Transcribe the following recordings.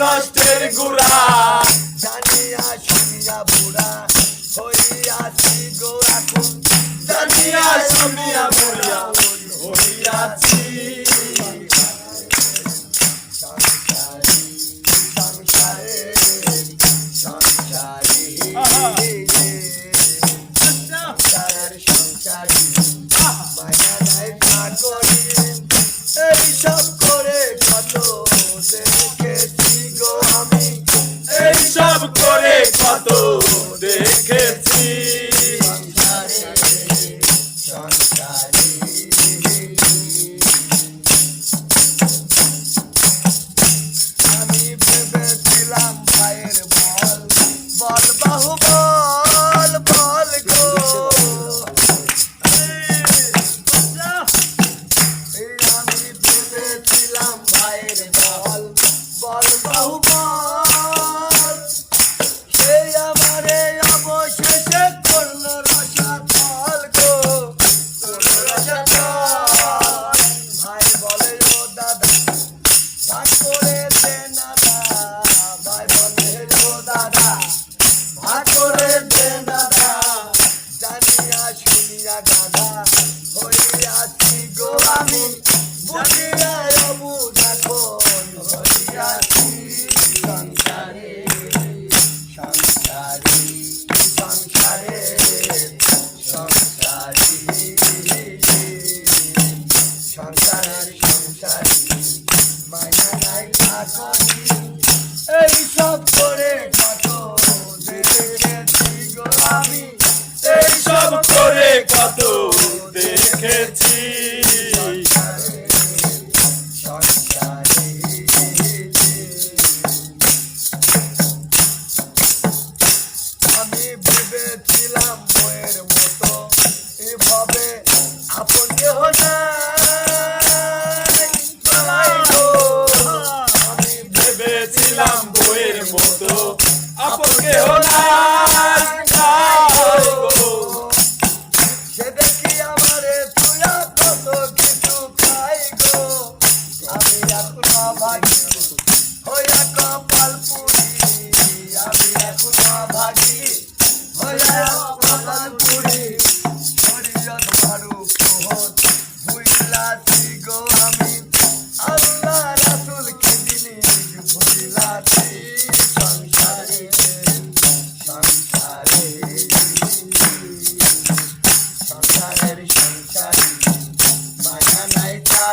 নষ্টের গুড়া। জানিয়া শুনিয়া বুড়া হইয়াছি গো জানিয়া শুনিয়া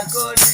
good.